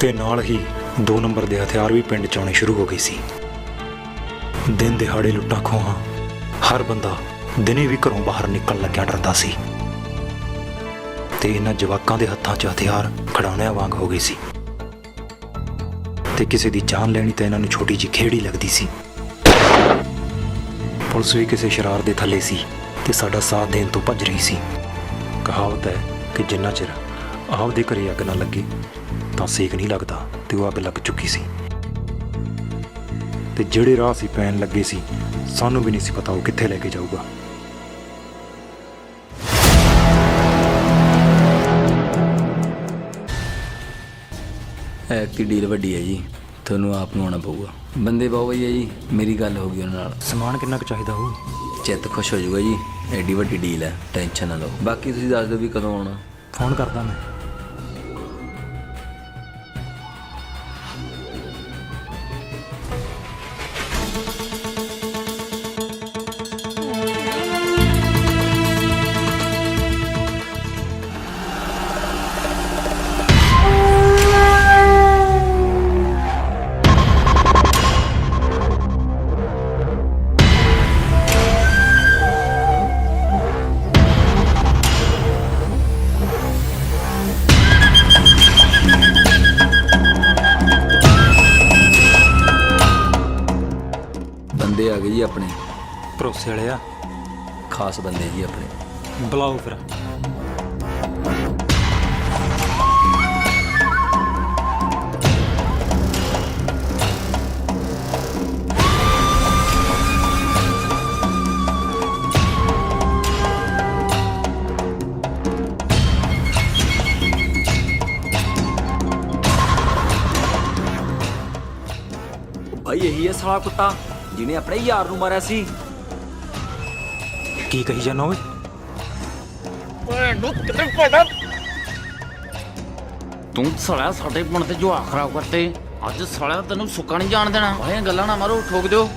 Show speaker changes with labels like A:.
A: ਤੇ ਨਾਲ ਹੀ ਦੋ ਨੰਬਰ ਦੇ ਹਥਿਆਰ ਵੀ ਪਿੰਡ ਚ ਆਉਣੇ ਸ਼ੁਰੂ ਹੋ ਗਏ ਸੀ। ਦਿਨ ਦਿਹਾੜੇ ਲੁੱਟਾਂ ਖੋਹਾਂ, ਹਰ ਬੰਦਾ ਦਿਨੇ ਵੀ ਘਰੋਂ ਬਾਹਰ ਨਿਕਲਣ ਲੱਗਿਆ ਡਰਦਾ ਸੀ। ਤੇ ਇਹਨਾਂ ਜਵਾਕਾਂ ਦੇ ਹੱਥਾਂ 'ਚ ਹਥਿਆਰ ਖੜਾਉਣਿਆਂ ਵਾਂਗ ਹੋ ਗਏ ਸੀ। ਤੇ ਕਿਸੇ ਦੀ ਜਾਨ ਲੈਣੀ ਤਾਂ ਇਹਨਾਂ ਨੂੰ ਛੋਟੀ ਜਿਹੀ ਖੇੜੀ ਲੱਗਦੀ ਸੀ। ਪੁਲਿਸ ਵੀ ਕਿਸੇ ਸ਼ਰਾਰ ਦੇ ਥੱਲੇ ਸੀ ਤੇ ਸਾਡਾ ਸਾਥ ਦੇਣ ਤੋਂ ਭੱਜ ਰਹੀ ਸੀ। ਕਹਾਵਤ ਹੈ ਕਿ ਜਿੰਨਾ ਚਿਰ ਆਪਦੇ ਘਰੇ ਅੱਗ ਨਾ ਲੱਗੇ ਤਾਂ ਸੇਕ ਨਹੀਂ ਲੱਗਦਾ ਤੇ ਉਹ ਅੱਗ ਲੱਗ ਚੁੱਕੀ ਸੀ। ਤੇ ਜਿਹੜੇ ਰਾਹ ਸੀ ਪੈਣ ਲੱਗੇ ਸੀ ਸਾਨੂੰ ਵੀ ਨਹੀਂ ਸੀ ਪਤਾ ਉਹ ਕਿੱਥੇ ਲੈ ਕੇ ਜਾਊਗਾ।
B: ਐਕਟੀ ਡੀਲ ਵੱਡੀ ਹੈ ਜੀ? ਤੁਹਾਨੂੰ ਆਪ ਨੂੰ ਆਉਣਾ ਪਊਗਾ। ਬੰਦੇ ਬਹੁਤ ਵਧੀਆ ਜੀ ਮੇਰੀ ਗੱਲ ਹੋ ਗਈ ਉਹਨਾਂ ਨਾਲ।
A: ਸਮਾਨ ਕਿੰਨਾ ਕੁ ਚਾਹੀਦਾ ਹੋਊ?
B: ਚਿੱਤ ਖੁਸ਼ ਹੋ ਜਾਊਗਾ ਜੀ ਐਡੀ ਵੱਡੀ ਡੀਲ ਹੈ ਟੈਨਸ਼ਨ ਨਾ ਲਓ। ਬਾਕੀ ਤੁਸੀਂ ਦੱਸ ਦਿਓ ਵੀ ਕਦੋਂ ਆਉਣਾ।
A: ਫੋਨ ਕਰਦਾ ਮੈਂ।
B: ਬੰਦੇ ਆ ਗਏ ਜੀ ਆਪਣੇ।
A: ਭਰੋਸੇ ਵਾਲੇ ਆ?
B: ਖਾਸ ਬੰਦੇ ਜੀ ਆਪਣੇ।
A: ਬੁਲਾਓ ਫਿਰ।
C: ਭਾਈ ਇਹੀ ਹੈ ਸਾਲਾ ਕੁੱਤਾ। ਜਿਹਨੇ ਆਪਣੇ ਯਾਰ ਨੂੰ ਮਾਰਿਆ ਸੀ।
A: ਕੀ ਕਹੀ ਜਾਨਾ ਓਏ?
D: ਤੂੰ ਸਾਲਿਆ ਸਾਡੇ ਪਿੰਡ ਤੇ ਜੁਆ ਖਰਾਬ ਕਰਤੇ ਅੱਜ ਸਾਲਿਆ ਤੈਨੂੰ ਸੁੱਕਾ ਨਹੀਂ ਜਾਣ ਦੇਣਾ। ਬਾਹਲੀਆਂ ਗੱਲਾਂ ਨਾ ਮਾਰੋ ਠੋਕ ਦਿਓ।